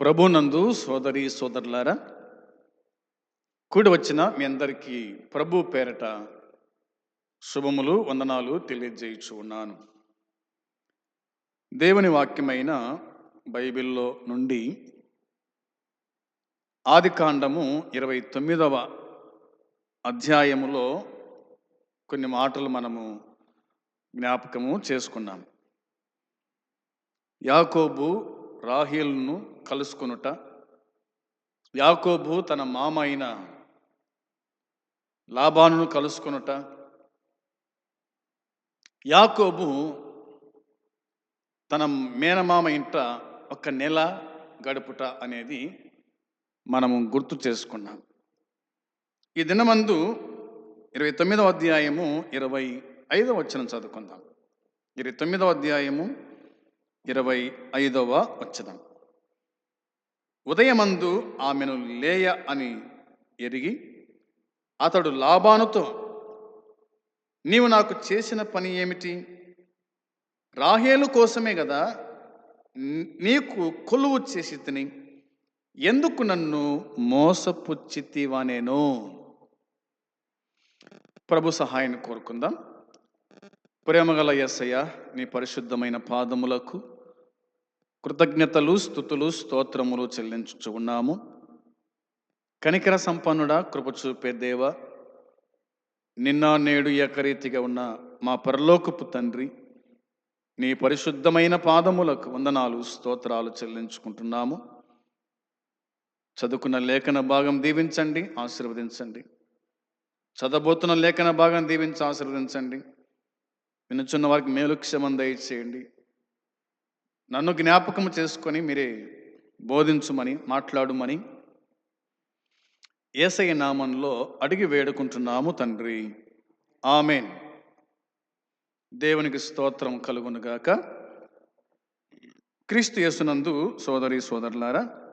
ప్రభునందు సోదరి సోదరులారా కూడి వచ్చిన మీ అందరికీ ప్రభు పేరట శుభములు వందనాలు తెలియజేయచ్చు ఉన్నాను. దేవుని వాక్యమైన బైబిల్లో నుండి ఆది కాండము ఇరవై తొమ్మిదవ అధ్యాయములో కొన్ని మాటలు మనము జ్ఞాపకము చేసుకున్నాం. యాకోబు రాహిల్ను కలుసుకొనుట. యాకోబు తన మామ అయిన లాభాను కలుసుకొనుట. యాకోబు తన మేనమామ ఇంట ఒక నెల గడుపుట అనేది మనము గుర్తు చేసుకున్నాం. ఈ దినమందు ఇరవై తొమ్మిదవ అధ్యాయము ఇరవై ఐదవ వచనం చదువుకుందాం. ఇరవై తొమ్మిదవ అధ్యాయము ఇరవై ఐదవ వచనం. ఉదయమందు ఆమెను లేయ అని ఎరిగి అతడు లాభానుతో నీవు నాకు చేసిన పని ఏమిటి? రాహేలు కోసమే కదా నీ- నీకు కొలువు చేసి తిని ఎందుకు నన్ను మోసపుచ్చితివానేను ప్రభు సహాయాన్ని కోరుకుందాం. ప్రేమగల యస్సయ్య నీ పరిశుద్ధమైన పాదములకు కృతజ్ఞతలు స్థుతులు స్తోత్రములు చెల్లించుచు ఉన్నాము కనికర సంపన్నుడా కృప చూపే దేవ నిన్న నేడు ఏకరీతిగా ఉన్న మా పరలోకపు తండ్రి నీ పరిశుద్ధమైన పాదములకు వందనాలు స్తోత్రాలు చెల్లించుకుంటున్నాము. చదువుకున్న లేఖన భాగం దీవించండి ఆశీర్వదించండి. చదవబోతున్న లేఖన భాగం దీవించి ఆశీర్వదించండి. వినుచున్న వారికి మేలు క్షమం దయచేయండి. నన్ను జ్ఞాపకం చేసుకొని మీరే బోధించుమని మాట్లాడుమని ఏసయ్య నామంలో అడిగి వేడుకుంటున్నాము తండ్రి. ఆమెన్. దేవునికి స్తోత్రం కలుగునుగాక క్రీస్తు యేసునందు సోదరి సోదరులారా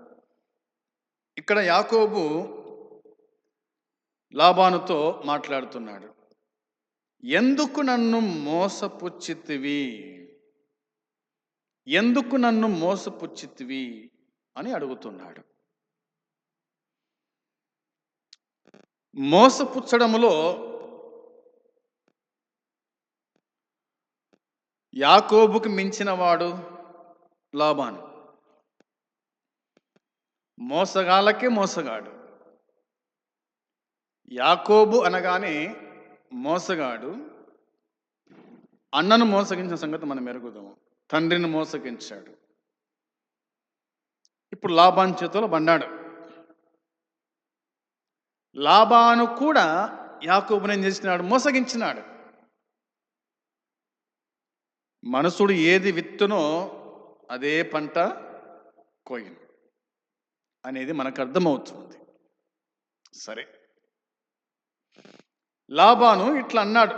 ఇక్కడ యాకోబు లాభానుతో మాట్లాడుతున్నాడు. ఎందుకు నన్ను మోసపుచ్చితివి? ఎందుకు నన్ను మోసపుచ్చితివి అని అడుగుతున్నాడు. మోసపుచ్చడములో యాకోబుకు మించినవాడు లాభాను. మోసగాళ్ళకే మోసగాడు. యాకోబు అనగానే మోసగాడు. అన్నను మోసగించిన సంగతి మనం ఎరుగుదాము తండ్రిని మోసగించాడు. ఇప్పుడు లాభాన్ చేతిలో పడ్డాడు లాభాను కూడా యాకోబుని ఏం చేసినాడు? మోసగించినాడు. మనసుడు ఏది విత్తునో అదే పంట కోయిను అనేది మనకు అర్థమవుతుంది. సరే. లాభాను ఇట్లా అన్నాడు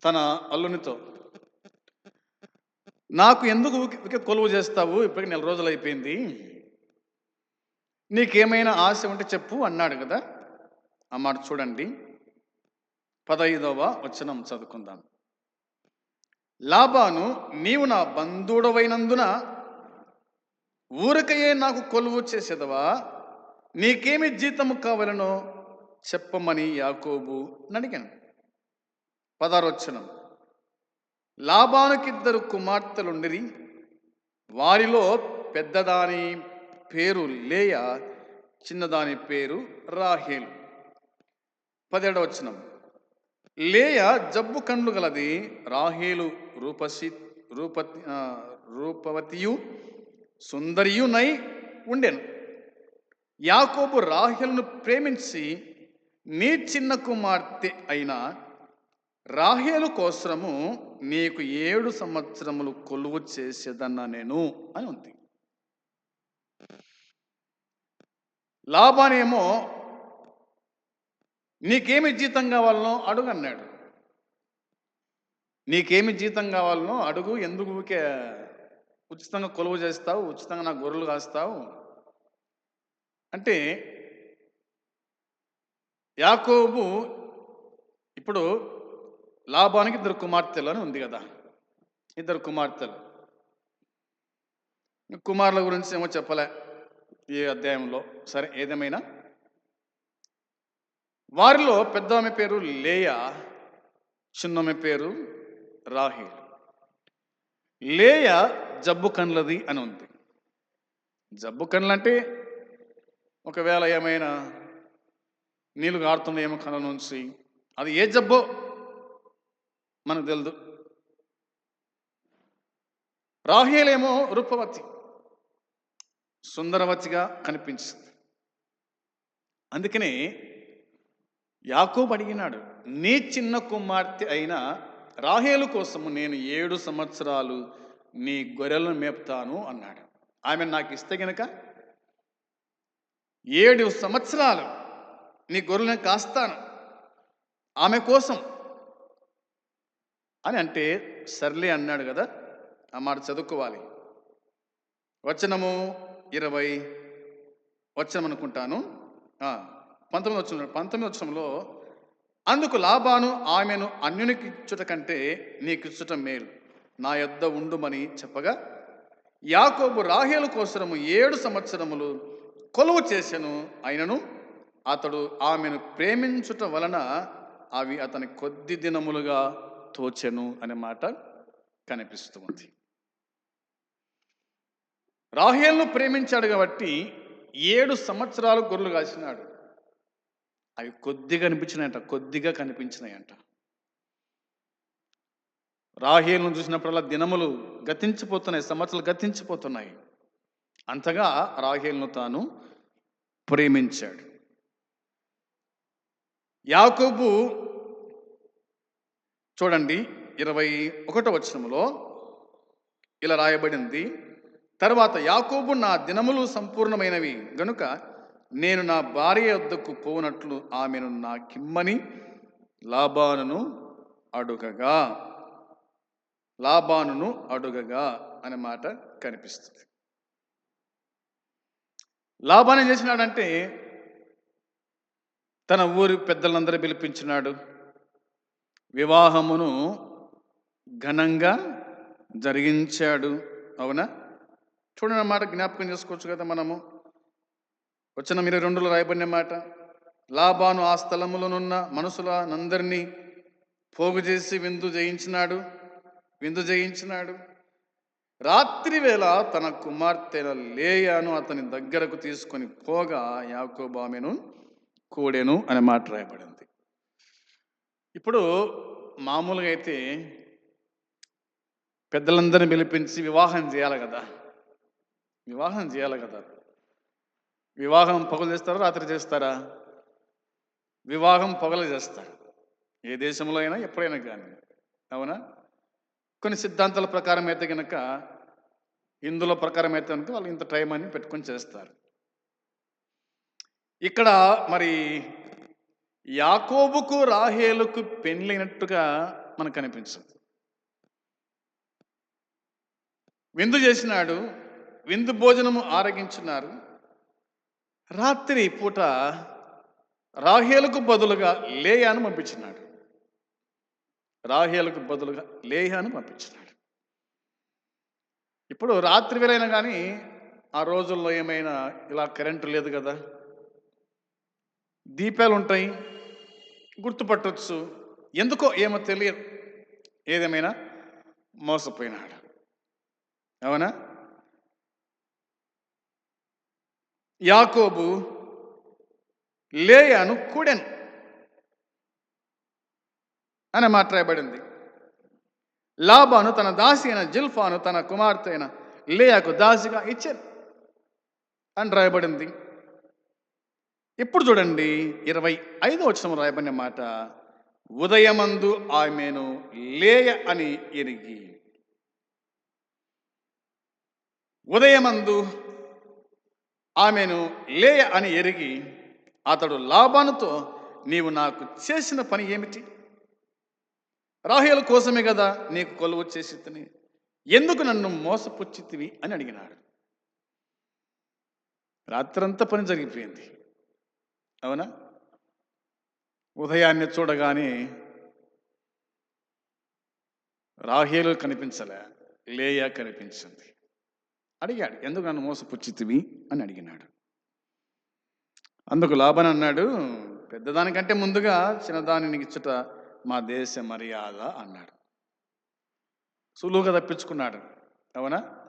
తన అల్లునితో. నాకు ఎందుకు ఊకే కొలువు చేస్తావు? ఇప్పటికి నెల రోజులు అయిపోయింది. నీకేమైనా ఆశ ఉంటే చెప్పు అన్నాడు కదా. ఆ మాట చూడండి. పదైదవ వచనం చదువుకుందాం. లాభాను నీవు నా బంధువుడవైనందున ఊరికయే నాకు కొలువు చేసేదవా? నీకేమి జీతము కావాలనో చెప్పమని యాకోబు అడిగాను పదారొచ్చనం లాభానికిద్దరు కుమార్తెలుండిరి. వారిలో పెద్దదాని పేరు లేయ చిన్నదాని పేరు రాహేలు. పదిహేడవచనం. లేయ జబ్బు కండ్లు గలది రాహేలు రూపసి రూపతి రూపవతియు సుందరియునై ఉండెను. యాకోబు రాహేలును ప్రేమించి నీ చిన్న కుమార్తె అయిన రాహేలు కోసరము నీకు ఏడు సంవత్సరములు కొలువు చేసేదన్నా నేను అని ఉంది. లాభానేమో నీకేమి జీతం కావాలనో అడుగు అన్నాడు. నీకేమి జీతం కావాలనో అడుగు ఎందుకు ఊరికే ఉచితంగా కొలువు చేస్తావు ఉచితంగా నా గొర్రెలు కాస్తావు? అంటే యాకోబు ఇప్పుడు లాభానికి ఇద్దరు కుమార్తెలు అని ఉంది కదా. ఇద్దరు కుమార్తెలు. కుమారుల గురించి ఏమో చెప్పలే ఈ అధ్యాయంలో. సరే ఏదేమైనా? వారిలో పెద్ద ఆమె పేరు లేయా చిన్నమ్మ పేరు రాహిల్. లేయ జబ్బు కండ్లది అని ఉంది. జబ్బు కండ్లంటే ఒకవేళ ఏమైనా నీళ్ళు ఏమో కళ్ళ నుంచి. అది ఏ జబ్బో? మనకు తెలియదు రాహేలేమో రూపవతి సుందరవతిగా కనిపించింది. అందుకనే యాకోబు అడిగినాడు నీ చిన్న కుమార్తె అయిన రాహేలు కోసము నేను ఏడు సంవత్సరాలు నీ గొర్రెలను మేపుతాను అన్నాడు. ఆమె నాకు ఇస్తే గనక ఏడు సంవత్సరాలు నీ గొర్రెలను కాస్తాను. ఆమె కోసం అని అంటే సర్లే అన్నాడు కదా ఆ మాట చదువుకోవాలి. వచనము ఇరవై వచనం అనుకుంటాను. పంతొమ్మిది వచ్చిన పంతొమ్మిది వచ్చంలో అందుకు లాభాను ఆమెను అన్యునికి ఇచ్చుట కంటే నీకు ఇచ్చుట మేలు. నా యొద్ద ఉండుమని చెప్పగా యాకోబు రాహేలు కోసరము ఏడు సంవత్సరములు కొలువు చేసెను అయినను అతడు ఆమెను ప్రేమించుట వలన అవి అతని కొద్ది దినములుగా తోచెను అనే మాట కనిపిస్తుంది. రాహేల్ను ప్రేమించాడు కాబట్టి ఏడు సంవత్సరాలు గొర్రెలు కాసినాడు. అవి కొద్దిగా కనిపించినాయంట కొద్దిగా కనిపించినాయంట. రాహేల్ను చూసినప్పుడల్లా దినములు గతించిపోతున్నాయి సంవత్సరాలు గతించిపోతున్నాయి. అంతగా రాహేల్ను తాను ప్రేమించాడు. యాకోబు చూడండి ఇరవై ఒకటో వచనంలో ఇలా రాయబడింది. తర్వాత యాకోబు నా దినములు సంపూర్ణమైనవి. గనుక నేను నా భార్య వద్దకు పోనట్లు ఆమెను నా కిమ్మని లాభానును అడుగగా. లాభానును అడుగగా అనే మాట కనిపిస్తుంది. లాభాన్ ఏం చేసినాడంటే తన ఊరి పెద్దలందరూ పిలిపించినాడు. వివాహమును ఘనంగా జరిగించాడు. అవునా? చూడండి మాట జ్ఞాపకం చేసుకోవచ్చు కదా మనము. వచ్చిన మీరు రెండులో రాయబడిన మాట లాభాను ఆ స్థలములోనున్న మనుషులనందరినీ పోగు చేసి విందు జయించినాడు. విందు జయించినాడు. రాత్రి వేళ తన కుమార్తెల లేయాను అతని దగ్గరకు తీసుకొని పోగా యాకోబామెను కూడెను అనే మాట రాయబడింది. ఇప్పుడు మామూలుగా అయితే పెద్దలందరిని పిలిపించి వివాహం చేయాలి కదా. వివాహం చేయాలి కదా. వివాహం పగలు చేస్తారా రాత్రి చేస్తారా? వివాహం పగలు చేస్తారు. ఏ దేశంలో అయినా ఎప్పుడైనా కానీ. అవునా? కొన్ని సిద్ధాంతాల ప్రకారం అయితే కనుక హిందువుల ప్రకారం అయితే కనుక వాళ్ళు ఇంత టైం అని పెట్టుకొని చేస్తారు. ఇక్కడ మరి యాకోబుకు రాహేలుకు పెళ్ళైనట్టుగా మనకు అనిపించదు. విందు చేసినాడు విందు భోజనము ఆరగించున్నారు రాత్రి పూట రాహేలకు బదులుగా లేయాను పంపించినాడు. రాహేలకు బదులుగా లేయాను పంపించినాడు. ఇప్పుడు రాత్రి వేరైనా కానీ ఆ రోజుల్లో ఏమైనా ఇలా కరెంటు లేదు కదా దీపాలు ఉంటాయి గుర్తుపట్టొచ్చు. ఎందుకో ఏమో తెలియదు. ఏదేమైనా మోసపోయినాడు. అవునా? యాకోబు లేయాను కూడెను అని మాట్లాడబడింది. లాబాను తన దాసి అయిన జిల్ఫాను తన కుమార్తె అయిన లేయాకు దాసిగా ఇచ్చారు అని రాయబడింది. ఇప్పుడు చూడండి ఇరవై ఐదో వచ్చిన రాయబడిన మాట ఉదయమందు ఆమెను లేయ అని ఎరిగి ఉదయమందు ఆమెను లేయ అని ఎరిగి అతడు లాభానుతో నీవు నాకు చేసిన పని ఏమిటి? రాహేల కోసమే కదా నీకు కొలువు చేసి ఎందుకు నన్ను మోసపుచ్చితివి అని అడిగినాడు. రాత్రంతా పని జరిగిపోయింది. అవునా? ఉదయాన్నే చూడగానే రాహేలు కనిపించలే లేయా కనిపించింది. అడిగాడు ఎందుకు నన్ను మోసపుచ్చితివి? అని అడిగినాడు. అందుకు లాభన్ అన్నాడు పెద్దదానికంటే ముందుగా చిన్నదానిని ఇచ్చుట మా దేశ మర్యాద అన్నాడు. సులువుగా తప్పించుకున్నాడు. అవునా?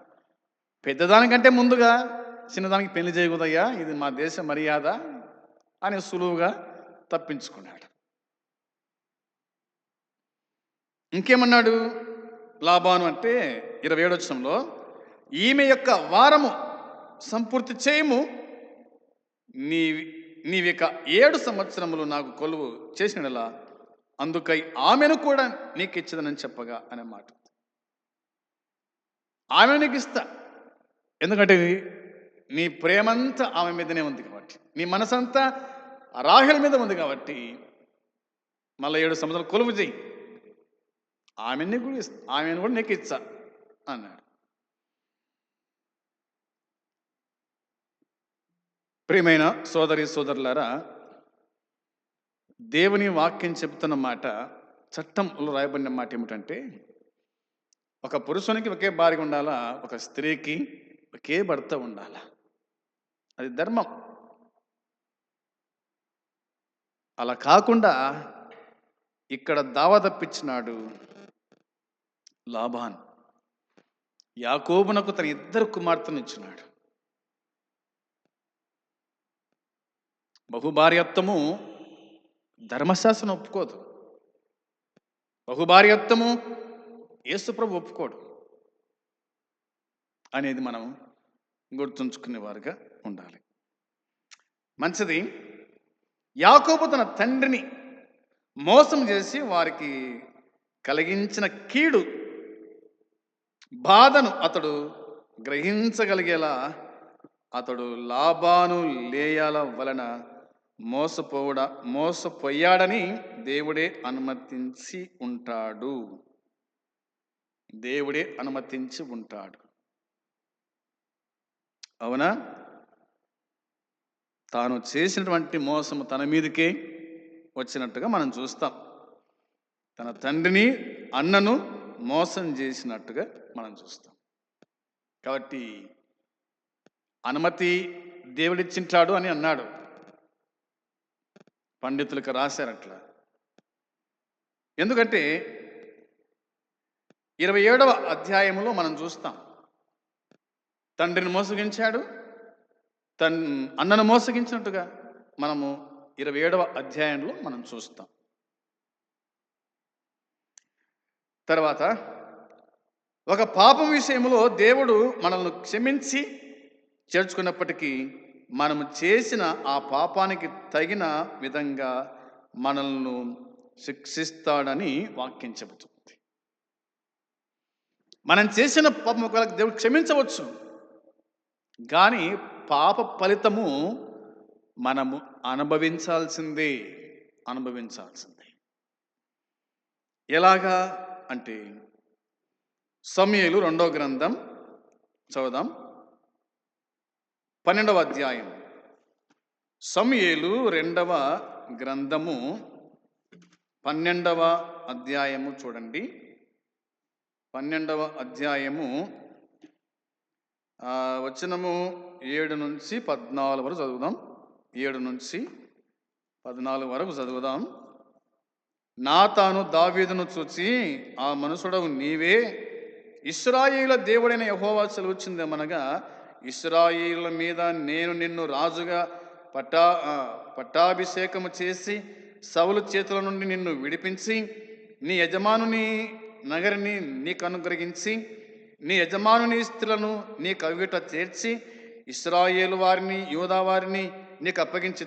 పెద్దదానికంటే ముందుగా చిన్నదానికి పెళ్ళి చేయకూడదయ్యా ఇది మా దేశ మర్యాద అని సులువుగా తప్పించుకున్నాడు. ఇంకేమన్నాడు? లాభాను అంటే ఇరవై ఏడవచనంలో ఈమె యొక్క వారము సంపూర్తి చేయము నీ నీవిక ఏడు సంవత్సరములు నాకు కొలువు చేసినలా అందుకై ఆమెను కూడా నీకు ఇచ్చదనని చెప్పగా అనే మాట. ఆమెను నీకు ఇస్తా ఎందుకంటే నీ ప్రేమంతా ఆమె మీదనే ఉంది కాబట్టి. నీ మనసంతా ఆ రాహెల్ మీద ఉంది కాబట్టి మళ్ళీ ఏడు సంవత్సరాలు కొలువు చెయ్యి. ఆమెని కూడా ఆమెను కూడా నీకు ఇచ్చా అన్నాడు. ప్రియమైన సోదరి సోదరులారా దేవుని వాక్యం చెప్తున్న మాట చట్టంలో రాయబడిన మాట ఏమిటంటే ఒక పురుషునికి ఒకే భార్య ఉండాలా ఒక స్త్రీకి ఒకే భర్త ఉండాలా? అది ధర్మం. అలా కాకుండా ఇక్కడ దావా తప్పించినాడు లాభాన్. యాకోబునకు తన ఇద్దరు కుమార్తెను ఇచ్చినాడు. బహుభార్యత్వము ధర్మశాస్త్రం ఒప్పుకోదు. బహుభార్యత్వము యేసుప్రభు ఒప్పుకోడు అనేది మనం గుర్తుంచుకునేవారుగా ఉండాలి. మంచిది యాకోబు తన తండ్రిని మోసం చేసి వారికి కలిగించిన కీడు బాధను అతడు గ్రహించగలిగేలా అతడు లాభాను లేయాల వలన మోసపోవడ మోసపోయాడని దేవుడే అనుమతించి ఉంటాడు. దేవుడే అనుమతించి ఉంటాడు. అవునా? తాను చేసినటువంటి మోసము తన మీదకే వచ్చినట్టుగా మనం చూస్తాం. తన తండ్రిని అన్నను మోసం చేసినట్టుగా మనం చూస్తాం. కాబట్టి అనుమతి దేవుడిచ్చింటాడు అని అన్నాడు. పండితులకు రాశారు అట్లా ఎందుకంటే ఇరవై ఏడవ అధ్యాయంలో మనం చూస్తాం. తండ్రిని మోసగించాడు తన్ అన్నను మోసగించినట్టుగా మనము ఇరవై ఏడవ అధ్యాయంలో మనం చూస్తాం. తర్వాత ఒక పాపం విషయంలో దేవుడు మనల్ని క్షమించి చేర్చుకున్నప్పటికీ మనము చేసిన ఆ పాపానికి తగిన విధంగా మనల్ని శిక్షిస్తాడని వాక్యం చెబుతుంది. మనం చేసిన పాపం ఒకవేళ దేవుడు క్షమించవచ్చు కానీ పాప ఫలితము మనము అనుభవించాల్సిందే అనుభవించాల్సిందే. ఎలాగా అంటే సమయలు రెండో గ్రంథం చదువుదాం. పన్నెండవ అధ్యాయం. సమయలు రెండవ గ్రంథము పన్నెండవ అధ్యాయము చూడండి. పన్నెండవ అధ్యాయము వచనము ఏడు నుంచి పద్నాలుగు వరకు చదువుదాం. ఏడు నుంచి పద్నాలుగు వరకు చదువుదాం. నా తాను దావీదును చూచి ఆ మనుషుడవు నీవే. ఇస్రాయేల దేవుడైన యహోవా సెలవుచ్చిందేమనగా ఇస్రాయిల మీద నేను నిన్ను రాజుగా పట్టా పట్టాభిషేకము చేసి సవులు చేతుల నుండి నిన్ను విడిపించి నీ యజమానుని నగరిని నీకు అనుగ్రహించి నీ యజమానుని స్త్రీలను నీ కవిట చేర్చి ఇస్రాయేలు వారిని యూదా వారిని నీకు అప్పగించి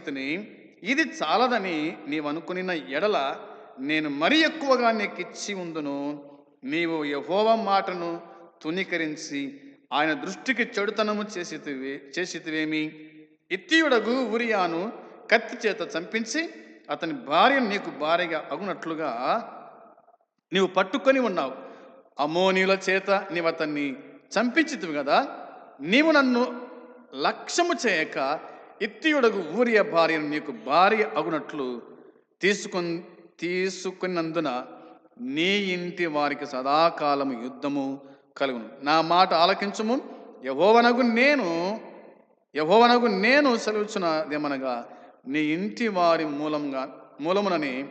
ఇది చాలదని నీవనుకుని ఎడల నేను మరీ ఎక్కువగా నీకు ఇచ్చి ఉందును. నీవు యహోవ మాటను తునీకరించి ఆయన దృష్టికి చెడుతనము చేసితివే చేసితివేమి? ఇత్తియుడగు ఉరియాను కత్తి చేత చంపించి అతని భార్య నీకు భార్యగా అగునట్లుగా నీవు పట్టుకొని ఉన్నావు. అమోనీయుల చేత నీవు అతన్ని చంపించితివి కదా. నీవు నన్ను లక్ష్యము చేయక ఇత్తియుడకు ఊరియ భార్యను నీకు భార్య అగునట్లు తీసుకొని తీసుకున్నందున నీ ఇంటి వారికి సదాకాలము యుద్ధము కలుగును. నా మాట ఆలకించము. యహోవనగు నేను యహోవనగు నేను సెలవుచున్నదేమనగా నీ ఇంటి వారి మూలంగా మూలమునని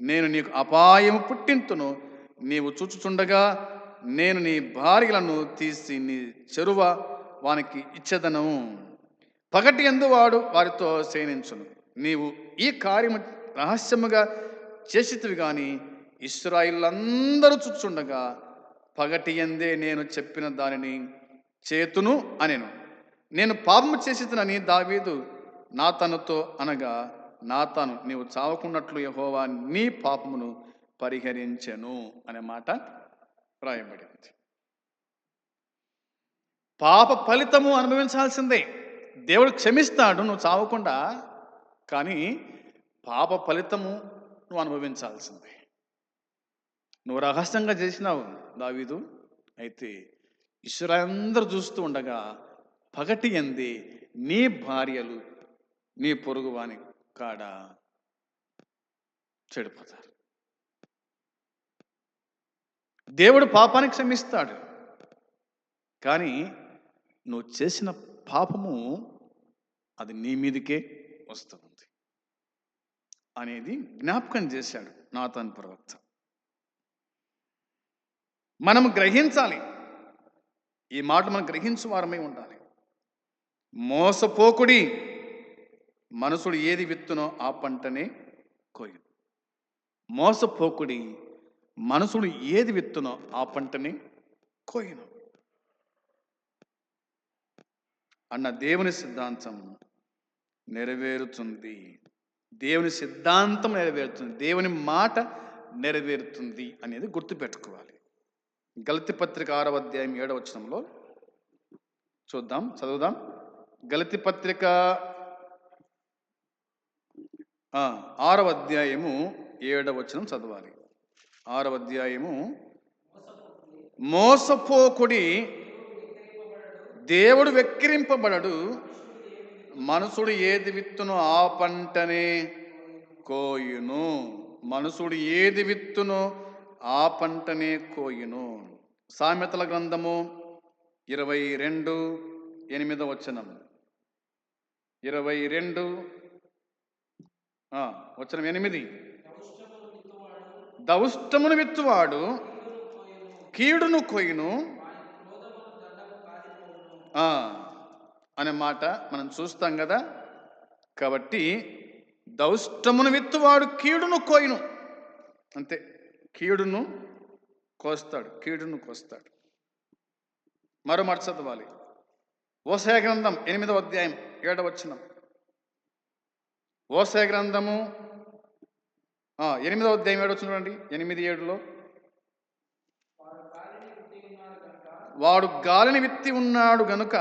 నేను నీకు అపాయము పుట్టింతును. నీవు చూచుచుండగా నేను నీ భార్యలను తీసి నీ చెరువ వానికి ఇచ్చేదను పగటి ఎందు వాడు వారితో శయనించును నీవు ఈ కార్యము రహస్యముగా చేసితివి కానీ ఇస్రాయిలందరూ చూచుండగా పగటి ఎందే నేను చెప్పిన దానిని చేతును అనెను. నేను పాపము చేసినని దావీదు నా తనతో అనగా నా తను నీవు చావకున్నట్లు యహోవా నీ పాపమును పరిహరించెను అనే మాట రాయబడింది. పాప ఫలితము అనుభవించాల్సిందే. దేవుడు క్షమిస్తాడు నువ్వు చావకుండా కానీ పాప ఫలితము నువ్వు అనుభవించాల్సిందే. నువ్వు రహస్యంగా చేసినావు దావీదు. అయితే ఇసురందరూ చూస్తూ ఉండగా పగటి ఎంది నీ భార్యలు నీ పొరుగువాని కాడ చెడిపోతారు. దేవుడు పాపానికి క్షమిస్తాడు. కానీ నువ్వు చేసిన పాపము అది నీ మీదకే వస్తుంది అనేది జ్ఞాపకం చేశాడు నాతాన్ ప్రవక్త. మనం గ్రహించాలి. ఈ మాట మనం గ్రహించు వారమై ఉండాలి. మోసపోకుడి మనసుడు ఏది విత్తునో ఆ పంటనే కోయదు మోసపోకుడి మనసుడు ఏది విత్తునో ఆ పంటని కోయను. అన్న దేవుని సిద్ధాంతం నెరవేరుతుంది. దేవుని సిద్ధాంతం నెరవేరుతుంది. దేవుని మాట నెరవేరుతుంది అనేది గుర్తుపెట్టుకోవాలి. గలతి పత్రిక ఆరవ అధ్యాయం ఏడవ వచనంలో చూద్దాం చదువుదాం. గలతి పత్రిక ఆరవ అధ్యాయము ఏడవ వచనం చదవాలి. ఆరవ అధ్యాయము మోసపోకుడి దేవుడు వెక్కిరింపబడడు మనుషుడు ఏది విత్తును ఆ పంటనే కోయును. మనుషుడు ఏది విత్తును ఆ పంటనే కోయును. సామెతల గ్రంథము ఇరవై రెండు ఎనిమిదవ వచనం. ఇరవై రెండు వచనం ఎనిమిది. దౌష్టమును విత్తువాడు కీడును కొయ్యును. అనే మాట మనం చూస్తాం కదా. కాబట్టి దౌష్టమును విత్తువాడు కీడును కోయును అంతే కీడును కోస్తాడు కీడును కోస్తాడు. మరో మాట చదవాలి. ఓసయ గ్రంథం ఎనిమిదవ అధ్యాయం ఏడవచనం ఓసయ గ్రంథము ఎనిమిదవ అధ్యాయం ఏడు చూడండి. ఎనిమిది ఏడులో. వాడు గాలిని విత్తి ఉన్నాడు గనుక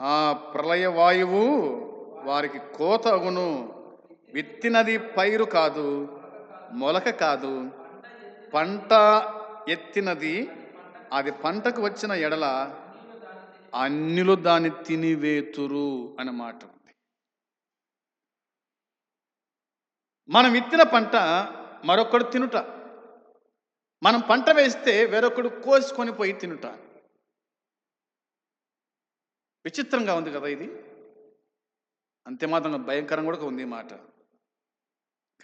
ఆ ప్రళయ వాయువు వారికి కోత అగును. విత్తినది పైరు కాదు మొలక కాదు. పంట ఎత్తినది అది పంటకు వచ్చిన ఎడల అన్నిలు దాన్ని తినివేతురు అన్నమాట మాట ఉంది మనం విత్తిన పంట మరొకడు తినుట. మనం పంట వేస్తే వేరొకడు కోసుకొని పోయి తినుట. విచిత్రంగా ఉంది కదా ఇది. అంతే మాత్రం భయంకరంగా కూడా ఉంది మాట.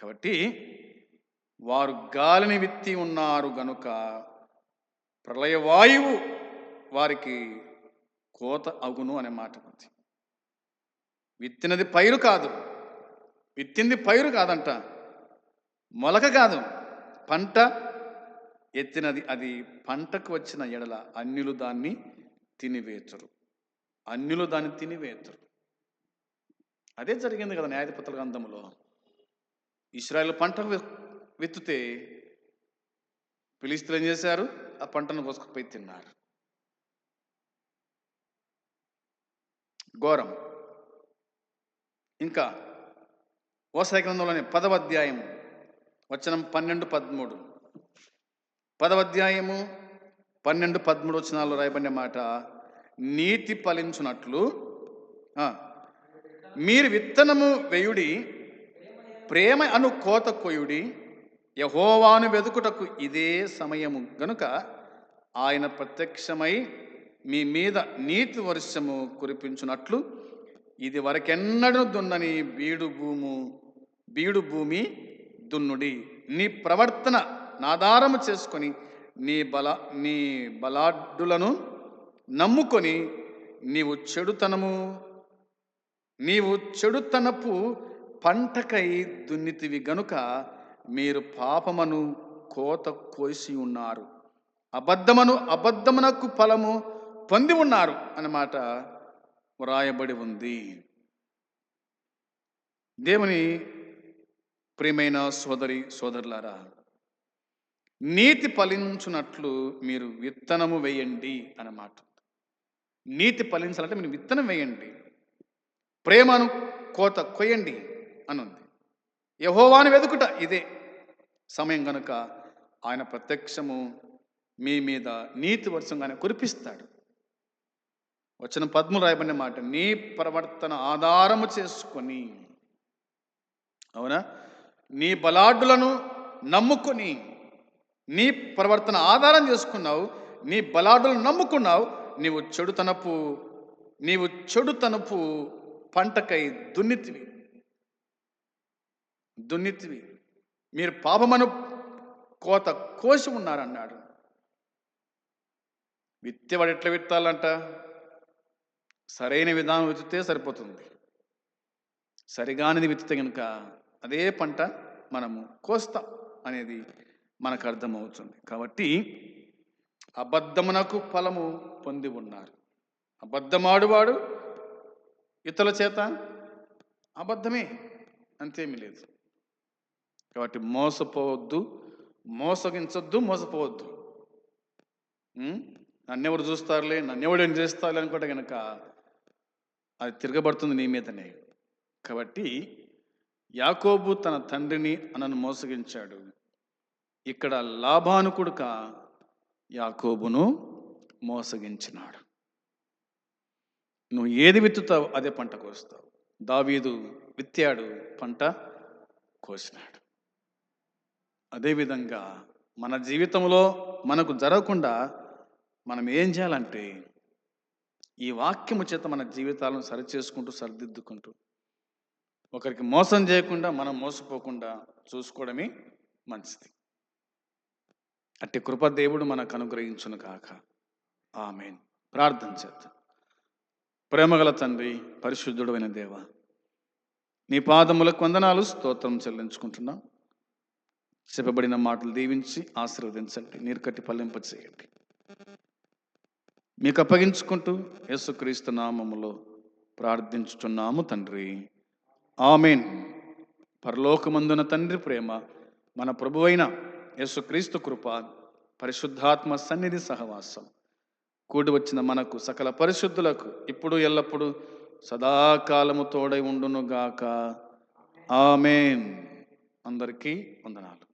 కాబట్టి వారు గాలిని విత్తి ఉన్నారు గనుక ప్రళయ వాయువు వారికి కోత అగును అనే మాట ఉంది. విత్తినది పైరు కాదు. విత్తింది పైరు కాదంట. మొలక కాదు. పంట ఎత్తినది అది పంటకు వచ్చిన ఎడల అన్యులు దాన్ని తినివేతురు. అన్యులు దాన్ని తినివేతురు. అదే జరిగింది కదా న్యాయధిపతుల గ్రంథంలో. ఇస్రాయల్ పంట విత్తుతే పిలిస్తులు ఏం చేశారు? ఆ పంటను కోసుకుపోయి తిన్నారు. ఘోరం. ఇంకా ఓసాయ గ్రంథంలోని పదవ అధ్యాయం వచనం పన్నెండు పదమూడు. పదవ అధ్యాయము పన్నెండు పదమూడు వచనాల్లో రాయబడిన మాట నీతి ఫలించునట్లు. మీరు విత్తనము వేయుడి ప్రేమ అను కోత కొయుడి యహోవాను వెతుకుటకు ఇదే సమయము. గనుక ఆయన ప్రత్యక్షమై మీ మీద నీతి వర్షము కురిపించునట్లు. ఇది వరకెన్నడూ దున్నని బీడు భూము బీడు భూమి దున్నుడి. నీ ప్రవర్తన నాధారము చేసుకొని నీ బల నీ బలాడ్డులను నమ్ముకొని నీవు చెడుతనము నీవు చెడుతనపు పంటకై దున్నితివి గనుక మీరు పాపమను కోత కోసి ఉన్నారు. అబద్ధమను అబద్ధమునకు ఫలము పొంది ఉన్నారు అన్నమాట వ్రాయబడి ఉంది. దేవుని ప్రియమైన సోదరి సోదరులారా నీతి ఫలించునట్లు మీరు విత్తనము వేయండి అన్నమాట. నీతి ఫలించాలంటే మీరు విత్తనం వేయండి. ప్రేమను కోత కొయ్యండి అనుంది. యహోవాను వెతుకుట ఇదే సమయం కనుక ఆయన ప్రత్యక్షము మీ మీద నీతి వర్షంగానే కురిపిస్తాడు. వచ్చిన పద్ములు రాయబడిన మాట నీ ప్రవర్తన ఆధారము చేసుకొని. అవునా? నీ బలాఢ్యులను నమ్ముకొని నీ ప్రవర్తన ఆధారం చేసుకున్నావు నీ బలాఢ్యులను నమ్ముకున్నావు నీవు చెడుతనపు నీవు చెడుతనపు పంటకై దున్నితివి. దున్నితివి. మీరు పాపమను కోత కోసి ఉన్నారన్నాడు. విత్తేవాడు ఎట్లా విత్తాలంట? సరైన విధానం విత్తితే సరిపోతుంది. సరిగానిది విత్తితే కనుక అదే పంట మనము కోస్తాం అనేది మనకు అర్థమవుతుంది. కాబట్టి అబద్ధమునకు ఫలము పొంది ఉన్నారు. అబద్ధమాడువాడు ఇతరుల చేత అబద్ధమే అంతేమీ లేదు. కాబట్టి మోసపోవద్దు మోసగించొద్దు మోసపోవద్దు. నన్నెవరు చూస్తారులే నన్నెవడు ఏం చేస్తారులే అనుకుంటే కనుక అది తిరగబడుతుంది నీ మీదనే. కాబట్టి యాకోబు తన తండ్రిని అనను మోసగించాడు. ఇక్కడ లాభాను కొడుక యాకోబును మోసగించినాడు. నువ్వు ఏది విత్తుతావు అదే పంట కోస్తావు. దావీదు విత్తాడు పంట కోసినాడు. అదేవిధంగా మన జీవితంలో మనకు జరగకుండా మనం ఏం చేయాలంటే ఈ వాక్యము చేత మన జీవితాలను సరిచేసుకుంటూ సరిదిద్దుకుంటూ ఒకరికి మోసం చేయకుండా మనం మోసపోకుండా చూసుకోవడమే మంచిది. అట్టి కృప దేవుడు మనకు అనుగ్రహించును కాక ఆమెన్. ప్రార్థన చేద్దాం. ప్రేమగల తండ్రి పరిశుద్ధుడు అయిన దేవ నీ పాదములకు వందనాలు స్తోత్రం చెల్లించుకుంటున్నాం. చెప్పబడిన మాటలు దీవించి ఆశీర్వదించండి నీరు కట్టి పల్లింప చేయండి మీకు అప్పగించుకుంటూ యేసుక్రీస్తు నామములో ప్రార్థించుచున్నాము తండ్రి. ఆమెన్. పరలోకమందున తండ్రి ప్రేమ మన ప్రభువైన యేసుక్రీస్తు కృప పరిశుద్ధాత్మ సన్నిధి సహవాసం. కూడి వచ్చిన మనకు సకల పరిశుద్ధులకు ఇప్పుడు ఎల్లప్పుడూ సదాకాలము తోడై ఉండునుగాక. ఆమెన్. అందరికీ వందనాలు.